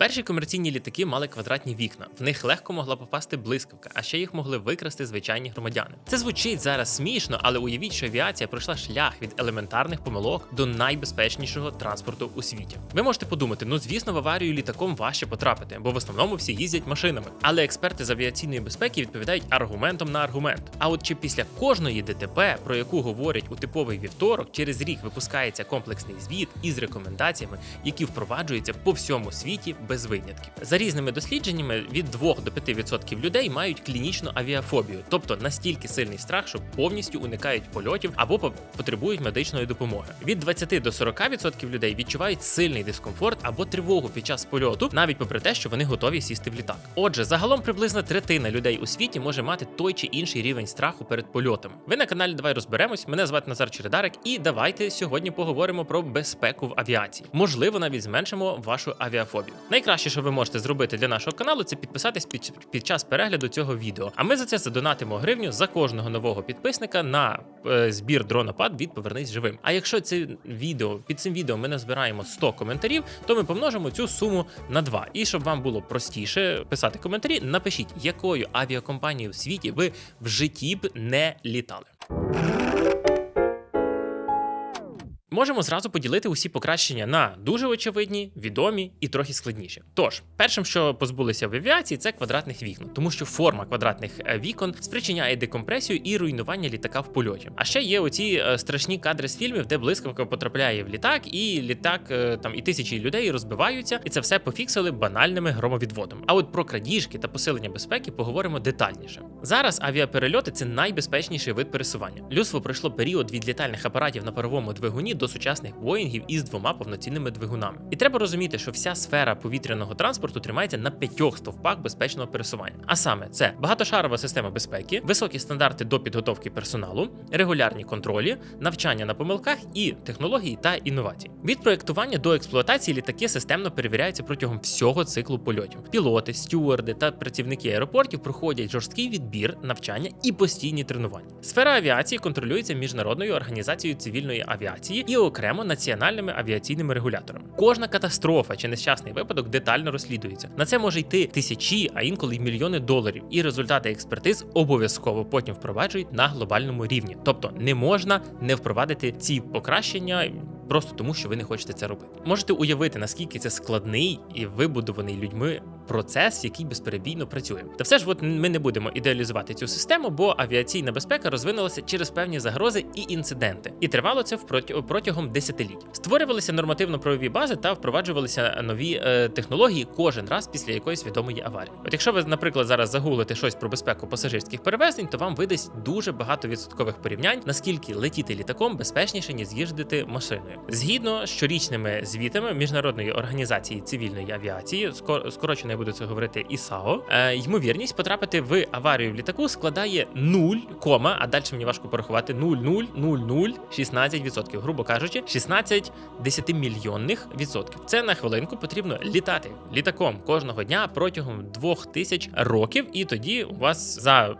Перші комерційні літаки мали квадратні вікна. В них легко могла попасти блискавка, а ще їх могли викрасти звичайні громадяни. Це звучить зараз смішно, але уявіть, що авіація пройшла шлях від елементарних помилок до найбезпечнішого транспорту у світі. Ви можете подумати, ну звісно, в аварію літаком важче потрапити, бо в основному всі їздять машинами. Але експерти з авіаційної безпеки відповідають аргументом на аргумент. А от чи після кожної ДТП, про яку говорять у типовий вівторок, через рік випускається комплексний звіт із рекомендаціями, які впроваджуються по всьому світі без винятків. За різними дослідженнями, від 2 до 5% людей мають клінічну авіафобію, тобто настільки сильний страх, що повністю уникають польотів або потребують медичної допомоги. Від 20 до 40% людей відчувають сильний дискомфорт або тривогу під час польоту, навіть попри те, що вони готові сісти в літак. Отже, загалом приблизно третина людей у світі може мати той чи інший рівень страху перед польотами. Ви на каналі Давай розберемось. Мене звати Назар Чередарик, і давайте сьогодні поговоримо про безпеку в авіації. Можливо, навіть зменшимо вашу авіафобію. Найкраще, що ви можете зробити для нашого каналу, це підписатись під, під час перегляду цього відео. А ми за це задонатимо гривню за кожного нового підписника на е, збір дронопад від Повернись живим. А якщо це відео під цим відео ми назбираємо 100 коментарів, то ми помножимо цю суму на 2. І щоб вам було простіше писати коментарі, напишіть, якою авіакомпанією в світі ви в житті б не літали. Можемо зразу поділити усі покращення на дуже очевидні, відомі і трохи складніші. Тож, першим, що позбулися в авіації, це квадратних вікон, тому що форма квадратних е, вікон спричиняє декомпресію і руйнування літака в польоті. А ще є оці е, страшні кадри з фільмів, де блискавка потрапляє в літак, і літак е, там і тисячі людей розбиваються, і це все пофіксили банальними громовідводами. А от про крадіжки та посилення безпеки поговоримо детальніше. Зараз авіаперельоти це найбезпечніший вид пересування. Людство пройшло період від літальних апаратів на паровому двигуні до сучасних боїнгів із двома повноцінними двигунами. І треба розуміти, що вся сфера повітряного транспорту тримається на п'ятьох стовпах безпечного пересування. А саме це багатошарова система безпеки, високі стандарти до підготовки персоналу, регулярні контролі, навчання на помилках і технології та інновації. Від проєктування до експлуатації літаки системно перевіряються протягом всього циклу польотів. Пілоти, стюарди та працівники аеропортів проходять жорсткий відбір, навчання і постійні тренування. Сфера авіації контролюється міжнародною організацією цивільної авіації і окремо національними авіаційними регуляторами. Кожна катастрофа чи нещасний випадок детально розслідується. На це може йти тисячі, а інколи й мільйони доларів. І результати експертиз обов'язково потім впроваджують на глобальному рівні. Тобто не можна не впровадити ці покращення. Просто тому, що ви не хочете це робити. Можете уявити, наскільки це складний і вибудований людьми процес, який безперебійно працює. Та все ж, от ми не будемо ідеалізувати цю систему, бо авіаційна безпека розвинулася через певні загрози і інциденти, і тривало це протягом десятиліть. Створювалися нормативно-правові бази та впроваджувалися нові е, технології кожен раз після якоїсь відомої аварії. От якщо ви, наприклад, зараз загуглите щось про безпеку пасажирських перевезень, то вам видасть дуже багато відсоткових порівнянь, наскільки летіти літаком безпечніше ніж їздити машиною. Згідно з щорічними звітами міжнародної організації цивільної авіації, скор- скорочено я буду це говорити ІСАО, е, ймовірність потрапити в аварію в літаку складає 0, кома, а далі мені важко порахувати 0,00016%, грубо кажучи, 16 10-мільйонних відсотків. Це на хвилинку потрібно літати літаком кожного дня протягом 2000 років, і тоді у вас за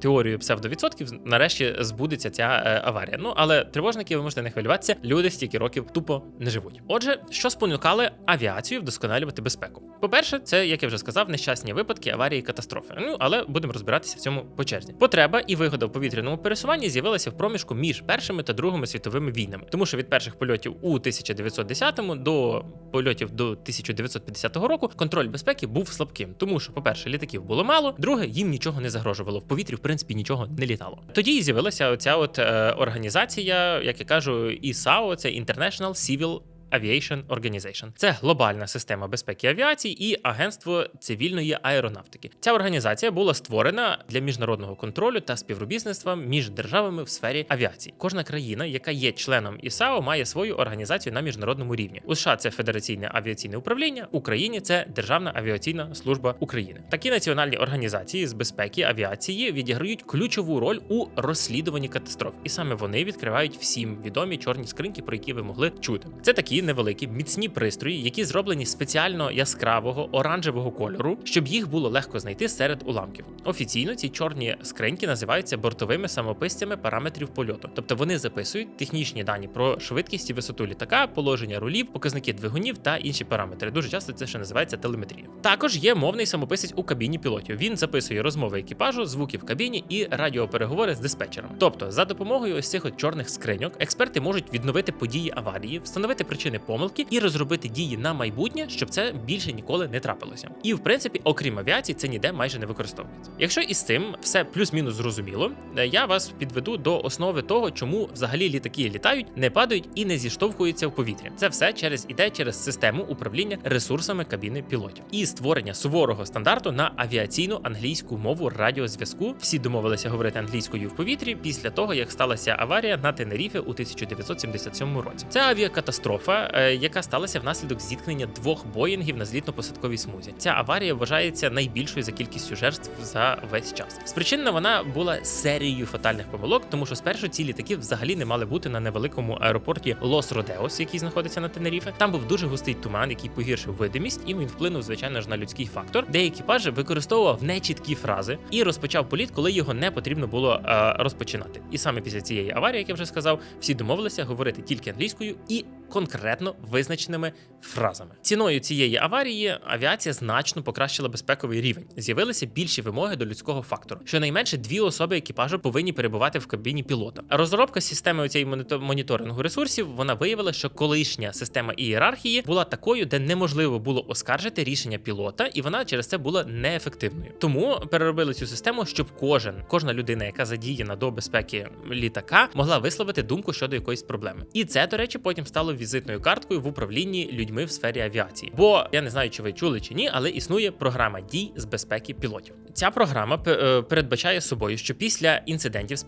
теорією псевдовідсотків нарешті збудеться ця е, аварія. Ну але тривожники, ви можете не хвилюватися. Люди стільки років тупо не живуть. Отже, що спонукали авіацію вдосконалювати безпеку? По-перше, це як я вже сказав, нещасні випадки аварії катастрофи. Ну але будемо розбиратися в цьому по черзі. Потреба і вигода в повітряному пересуванні з'явилася в проміжку між першими та другими світовими війнами, тому що від перших польотів у 1910 до польотів до 1950 року контроль безпеки був слабким, тому що, по-перше, літаків було мало, друге, їм нічого не загрожувало. В повітрі, в принципі, нічого не літало. Тоді з'явилася оця от е, організація, як я кажу, ІСАО, це International Civil Aviation Organization. Це глобальна система безпеки авіації і агентство цивільної аеронавтики. Ця організація була створена для міжнародного контролю та співробітництва між державами в сфері авіації. Кожна країна, яка є членом ІСАО, має свою організацію на міжнародному рівні. У США це Федераційне авіаційне управління, Україні це Державна авіаційна служба України. Такі національні організації з безпеки авіації відіграють ключову роль у розслідуванні катастроф, і саме вони відкривають всім відомі чорні скриньки, про які ви могли чути. Це такі невеликі міцні пристрої, які зроблені спеціально яскравого оранжевого кольору, щоб їх було легко знайти серед уламків. Офіційно ці чорні скриньки називаються бортовими самописцями параметрів польоту, тобто вони записують технічні дані про швидкість і висоту літака, положення рулів, показники двигунів та інші параметри. Дуже часто це ще називається телеметрія. Також є мовний самописець у кабіні пілотів. Він записує розмови екіпажу, звуки в кабіні і радіопереговори з диспетчером. Тобто, за допомогою ось цих от чорних скриньок, експерти можуть відновити події аварії, встановити причини помилки і розробити дії на майбутнє, щоб це більше ніколи не трапилося. І в принципі, окрім авіації, це ніде майже не використовується. Якщо із цим все плюс-мінус зрозуміло, е, я вас підведу до основи того, чому взагалі літаки літають, не падають і не зіштовхуються в повітрі. Це все через іде через систему управління ресурсами кабіни пілотів і створення суворого стандарту на авіаційну англійську мову радіозв'язку. Всі домовилися говорити англійською в повітрі після того, як сталася аварія на Тенеріфі у 1977 році. Це авіакатастрофа, е, яка сталася внаслідок зіткнення двох боїнгів на злітно-посадковій смузі. Ця аварія вважається найбільшою за кількістю жертв за весь час. Спричинена вона була серією фатальних помилок, тому що спершу ці літаки взагалі не мали бути на невеликому аеропорті Лос Родеос, який знаходиться на Тенеріфе. Там був дуже густий туман, який погіршив видимість, і він вплинув, звичайно ж, на людський фактор, де екіпаж використовував нечіткі фрази і розпочав політ, коли його не потрібно було е, розпочинати. І саме після цієї аварії, як я вже сказав, всі домовилися говорити тільки англійською і конкретно визначеними фразами. Ціною цієї аварії авіація значно покращила безпековий рівень. З'явилися більші вимоги до людського фактору. Щонайменше дві особи екіпажу повинні перебувати в кабіні пілота. Розробка системи цієї моніторингу ресурсів вона виявила, що колишня система ієрархії була такою, де неможливо було оскаржити рішення пілота, і вона через це була неефективною. Тому переробили цю систему, щоб кожен, кожна людина, яка задіяна до безпеки літака, могла висловити думку щодо якоїсь проблеми. І це, до речі, потім стало візитною карткою в управлінні людьми в сфері авіації. Бо я не знаю, чи ви чули чи ні, але існує програма дій з безпеки пілотів. Ця програма е, передбачає собою, що після інцидентів,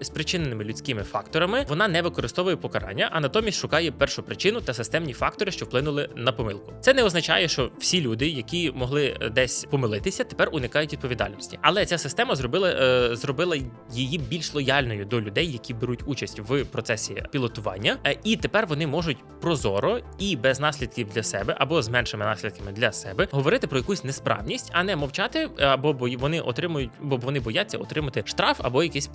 спричиненими людськими факторами, вона не використовує покарання, а натомість шукає першу причину та системні фактори, що вплинули на помилку. Це не означає, що всі люди, які могли е, десь помилитися, тепер уникають відповідальності. Але ця система зробила е, зробила її більш лояльною до людей, які беруть участь в процесі пілотування, і тепер вони можуть прозоро і без наслідків для себе або з меншими наслідками для себе говорити про якусь несправність, а не мовчати, або бо вони отримують, бо вони бояться отримати штраф або якесь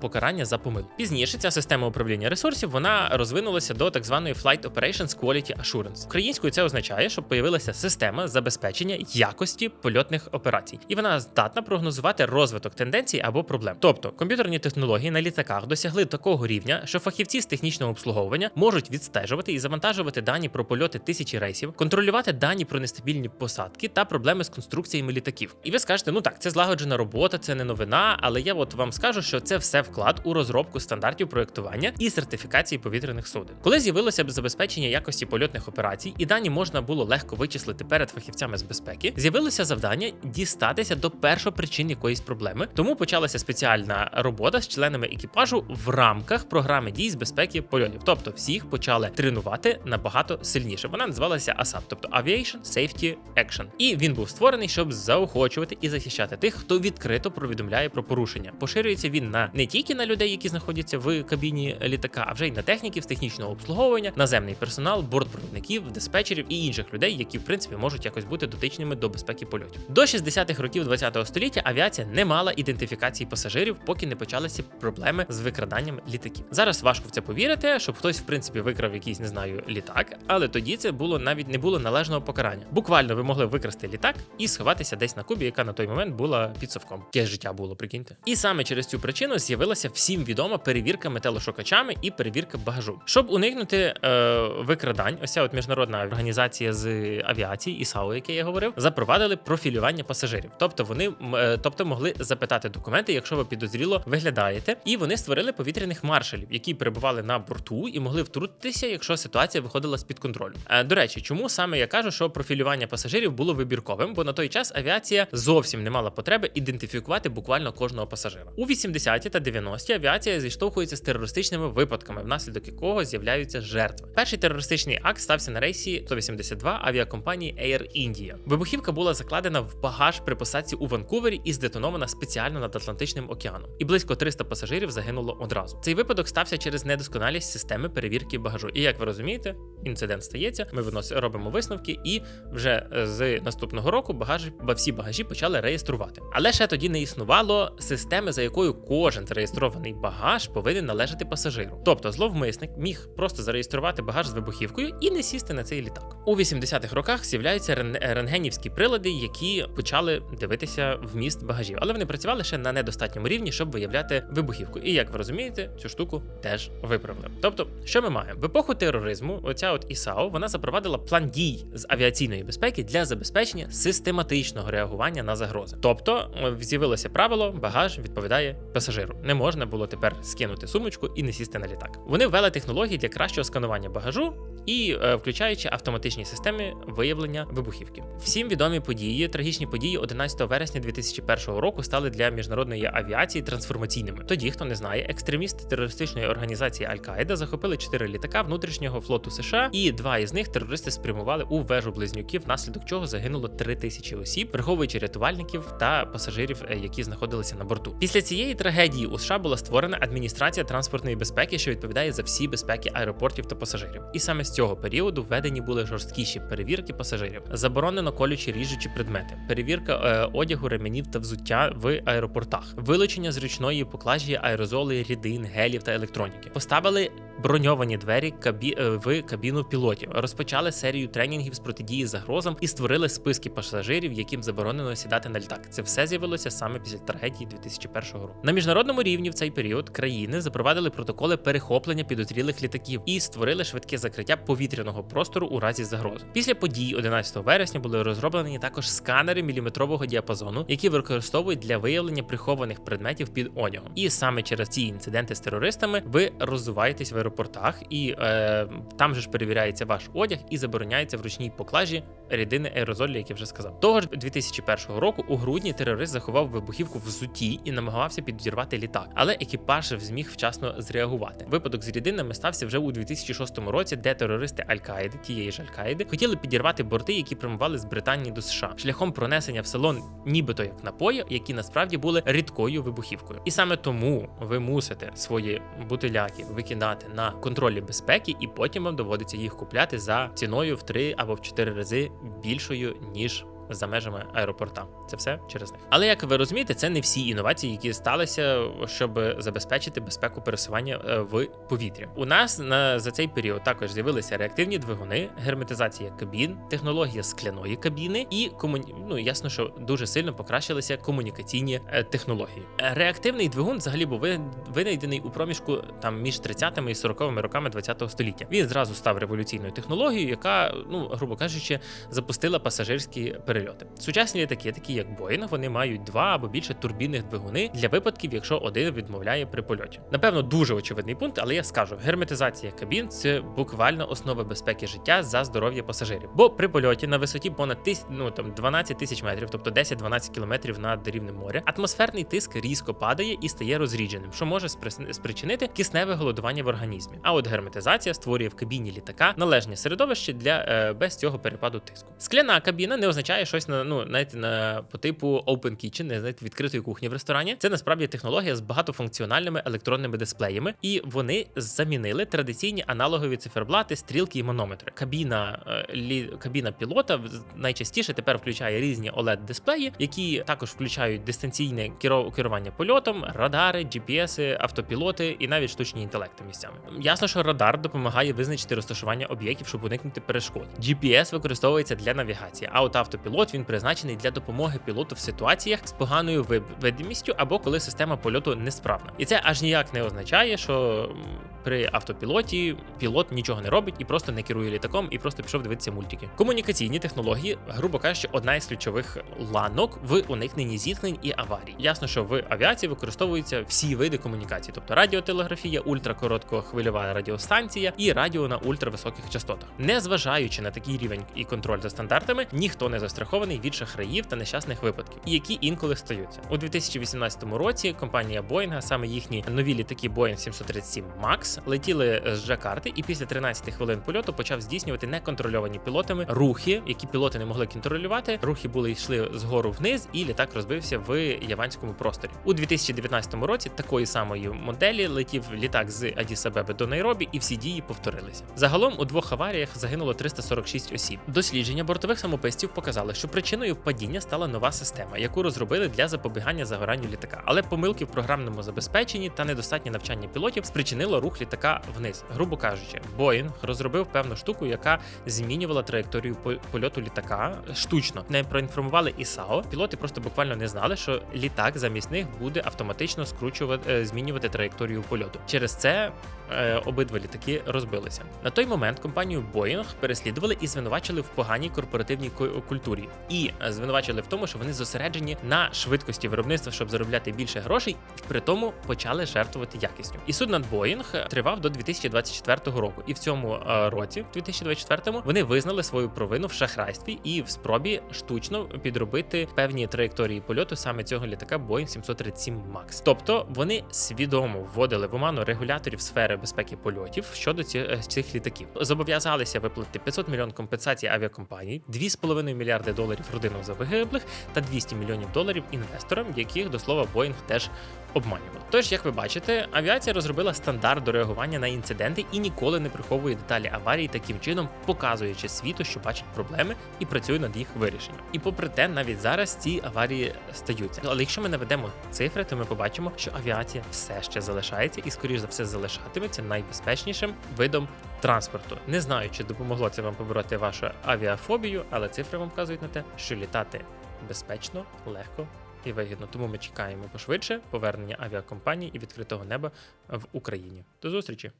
покарання за помилку. Пізніше ця система управління ресурсів вона розвинулася до так званої Flight Operations Quality Assurance. Українською це означає, що появилася система забезпечення якості польотних операцій, і вона здатна прогнозувати розвиток тенденцій або проблем. Тобто комп'ютерні технології на літаках досягли такого рівня, що фахівці з технічного обслуговування можуть відстежувати і завантажувати дані про польоти тисячі рейсів, контролювати дані про нестабільні посадки та проблеми з конструкціями літаків. І ви скажете, ну так, це злагоджена робота, це не новина, але я от вам скажу, що це все вклад у розробку стандартів проєктування і сертифікації повітряних суден. Коли з'явилося забезпечення якості польотних операцій, і дані можна було легко вичислити перед фахівцями з безпеки, з'явилося завдання дістатися до першопричин якоїсь проблеми. Тому почалася спеціальна робота з членами екіпажу в рамках програми дій з безпеки польотів. Тобто всіх почали тренувати набагато сильніше. Вона називалася ASAP, тобто Aviation Safety Action. І він був створений, щоб заохочувати і захищати тих, хто відкрито повідомляє про порушення. Поширюється він на не тільки на людей, які знаходяться в кабіні літака, а вже й на техніків з технічного обслуговування, наземний персонал, бортпровідників, диспетчерів і інших людей, які в принципі можуть якось бути дотичними до безпеки польотів. До 60-х років ХХ століття авіація не мала ідентифікації пасажирів, поки не почалися проблеми з викраданням літаків. Зараз важко в це повірити, щоб хтось в принципі викрав якийсь, не знаю, літак, але тоді це було навіть не було належного покарання. Буквально ви могли викрасти літак і сховатися десь на кубі, яка на той момент була під совком. Яке життя було, прикиньте. І саме через цю причину з'явилася всім відома перевірка металошукачами і перевірка багажу. Щоб уникнути е, викрадань, ось ця от міжнародна організація з авіації ІСАО, яке я говорив, запровадили профілювання пасажирів. Тобто вони е, тобто могли запитати документи, якщо ви підозріло виглядаєте, і вони створили повітряних маршалів, які перебували на борту і могли втрутитися, якщо ситуація виходила з під контролю. До речі, чому саме я кажу, що профілювання пасажирів було вибірковим, бо на той час авіація зовсім не мала мала потреби ідентифікувати буквально кожного пасажира. У 80-ті та 90-ті авіація зіштовхується з терористичними випадками, внаслідок якого з'являються жертви. Перший терористичний акт стався на рейсі 182 авіакомпанії Air India. Вибухівка була закладена в багаж при посадці у Ванкувері і здетонована спеціально над Атлантичним океаном. І близько 300 пасажирів загинуло одразу. Цей випадок стався через недосконалість системи перевірки багажу. І як ви розумієте, інцидент стається. Ми виносимо робимо висновки, і вже е, з наступного року багажі, ба- всі багажі почали реєструвати. Але ще тоді не існувало системи, за якою кожен зареєстрований багаж повинен належати пасажиру. Тобто зловмисник міг просто зареєструвати багаж з вибухівкою і не сісти на цей літак. У 80-х роках з'являються рен- рентгенівські прилади, які почали дивитися вміст багажів, але вони працювали ще на недостатньому рівні, щоб виявляти вибухівку. І як ви розумієте, цю штуку теж виправили. Тобто, що ми маємо в епоху тероризму? Оця от ІСАО вона запровадила план дій з авіаційної безпеки для забезпечення систематичного реагування на загрози. Тобто е, з'явилося правило, багаж відповідає пасажиру. Не можна було тепер скинути сумочку і не сісти на літак. Вони ввели технології для кращого сканування багажу і е, включаючи автоматичні системи виявлення вибухівки. Всім відомі події, трагічні події 11 вересня 2001 року стали для міжнародної авіації трансформаційними. Тоді, хто не знає, екстремісти терористичної організації Аль-Каїда захопили чотири літака внутрішнього флоту США, і два із них терористи спрямували у вежу близнюків, внаслідок чого загинуло три тисячі осіб, враховуючи рятувальників та пасажирів, е, які знаходилися на борту. Після цієї трагедії у США була створена адміністрація транспортної безпеки, що відповідає за всі безпеки аеропортів та пасажирів. І саме з цього періоду введені були жорсткіші перевірки пасажирів. Заборонено колючі ріжучі предмети, перевірка е, одягу, ременів та взуття в аеропортах, вилучення з ручної поклажі аерозоли, рідин, гелів та електроніки. Поставили броньовані двері кабі... е, в кабіну пілотів, розпочали серію тренінгів з протидії загрозам і створили списки пасажирів, яким заборонено сідати на літак. Це все з'явилося саме після трагедії 2001 року. На міжнародному рівні в цей період країни запровадили протоколи перехоплення підозрілих літаків і створили швидке закриття повітряного простору у разі загрози. Після подій 11 вересня були розроблені також сканери міліметрового діапазону, які використовують для виявлення прихованих предметів під одягом. І саме через ці інциденти з терористами ви роззуваєтесь в аеропортах, і е, там же ж перевіряється ваш одяг і забороняється в ручній поклажі рідини аерозолі, як я вже сказав. Того ж 2001 року у грудні терорист заховав вибухівку в взутті і намагався підірвати літак, але екіпаж зміг вчасно зреагувати. Випадок з рідинами стався вже у 2006 році, де терористи Аль-Каїди, тієї ж Аль-Каїди, хотіли підірвати борти, які прямували з Британії до США, шляхом пронесення в салон, нібито як напої, які насправді були рідкою вибухівкою. І саме тому ви мусите свої бутиляки викидати на контролі безпеки, і потім вам доводиться їх купляти за ціною в 3 або в 4 рази більшою ніж. За межами аеропорта, це все через них. Але як ви розумієте, це не всі інновації, які сталися, щоб забезпечити безпеку пересування е, в повітрі. У нас на за цей період також з'явилися реактивні двигуни, герметизація кабін, технологія скляної кабіни і комуні... ну, ясно, що дуже сильно покращилися комунікаційні е, технології. Реактивний двигун взагалі був винайдений у проміжку там між 30-ми і 40-ми роками 20-го століття. Він зразу став революційною технологією, яка, ну грубо кажучи, запустила пасажирські перельоти. Сучасні літаки, такі як Boeing, вони мають два або більше турбінних двигуни для випадків, якщо один відмовляє при польоті. Напевно, дуже очевидний пункт, але я скажу: герметизація кабін це буквально основа безпеки життя за здоров'я пасажирів. Бо при польоті на висоті понад тис... ну, там 12 тисяч метрів, тобто 10-12 кілометрів над рівнем моря, атмосферний тиск різко падає і стає розрідженим, що може спричинити кисневе голодування в організмі. А от герметизація створює в кабіні літака належне середовище для е, без цього перепаду тиску. Скляна кабіна не означає щось на ну знаєте, на по типу open kitchen, знаєте, відкритої кухні в ресторані. Це насправді технологія з багатофункціональними електронними дисплеями, і вони замінили традиційні аналогові циферблати, стрілки і манометри. Кабіна е, лі, кабіна пілота найчастіше тепер включає різні oled дисплеї, які також включають дистанційне керування польотом, радари, GPS, автопілоти і навіть штучні інтелекти місцями. Ясно, що радар допомагає визначити розташування об'єктів, щоб уникнути перешкод. GPS використовується для навігації, а от автопілот він призначений для допомоги пілоту в ситуаціях з поганою вид- видимістю або коли система польоту несправна. І це аж ніяк не означає, що при автопілоті пілот нічого не робить і просто не керує літаком, і просто пішов дивитися мультики. Комунікаційні технології, грубо кажучи, одна із ключових ланок в уникненні зіткнень і аварій. Ясно, що в авіації використовуються всі види комунікації, тобто радіотелеграфія, ультракороткохвильова радіостанція і радіо на ультрависоких частотах. Незважаючи на такий рівень і контроль за стандартами, ніхто не застраховує застрахований від шахраїв та нещасних випадків, які інколи стаються. У 2018 році компанія Боїнга, саме їхні нові літаки Boeing 737 MAX, летіли з Джакарти, і після 13 хвилин польоту почав здійснювати неконтрольовані пілотами рухи, які пілоти не могли контролювати. Рухи були йшли згору вниз, і літак розбився в яванському просторі. У 2019 році такої самої моделі летів літак з Адіс-Абеби до Найробі, і всі дії повторилися. Загалом у двох аваріях загинуло 346 осіб. Дослідження бортових самописців показали, що причиною падіння стала нова система, яку розробили для запобігання загоранню літака. Але помилки в програмному забезпеченні та недостатнє навчання пілотів спричинило рух літака вниз. Грубо кажучи, Боїнг розробив певну штуку, яка змінювала траєкторію польоту літака штучно. Не проінформували ІСАО. Пілоти просто буквально не знали, що літак замість них буде автоматично скручувати е, змінювати траєкторію польоту. Через це обидва літаки розбилися. На той момент компанію Boeing переслідували і звинувачили в поганій корпоративній ку- культурі, і е, звинувачили в тому, що вони зосереджені на швидкості виробництва, щоб заробляти більше грошей, і при тому почали жертвувати якістю. І суд над Boeing тривав до 2024 року. І в цьому е, році, в 2024, вони визнали свою провину в шахрайстві і в спробі штучно підробити певні траєкторії польоту саме цього літака Boeing 737 MAX. Тобто вони свідомо вводили в оману регуляторів сфери безпеки польотів щодо е, цих літаків. Зобов'язалися виплатити 500 мільйон компенсацій авіакомпаній, 2,5 мільярди доларів родинам загиблих та 200 мільйонів доларів інвесторам, яких до слова Боїнг теж обманював. Тож, як ви бачите, авіація розробила стандарт до реагування на інциденти і ніколи не приховує деталі аварії, таким чином показуючи світу, що бачить проблеми і працює над їх вирішенням. І попри те, навіть зараз ці аварії стаються. Але якщо ми наведемо цифри, то ми побачимо, що авіація все ще залишається і, скоріш за все, залишатиметься найбезпечнішим видом транспорту. Не знаю, чи допомогло це вам побороти вашу авіафобію, але цифри вам вказують на те, що літати безпечно, легко і вигідно. Тому ми чекаємо пошвидше повернення авіакомпаній і відкритого неба в Україні. До зустрічі!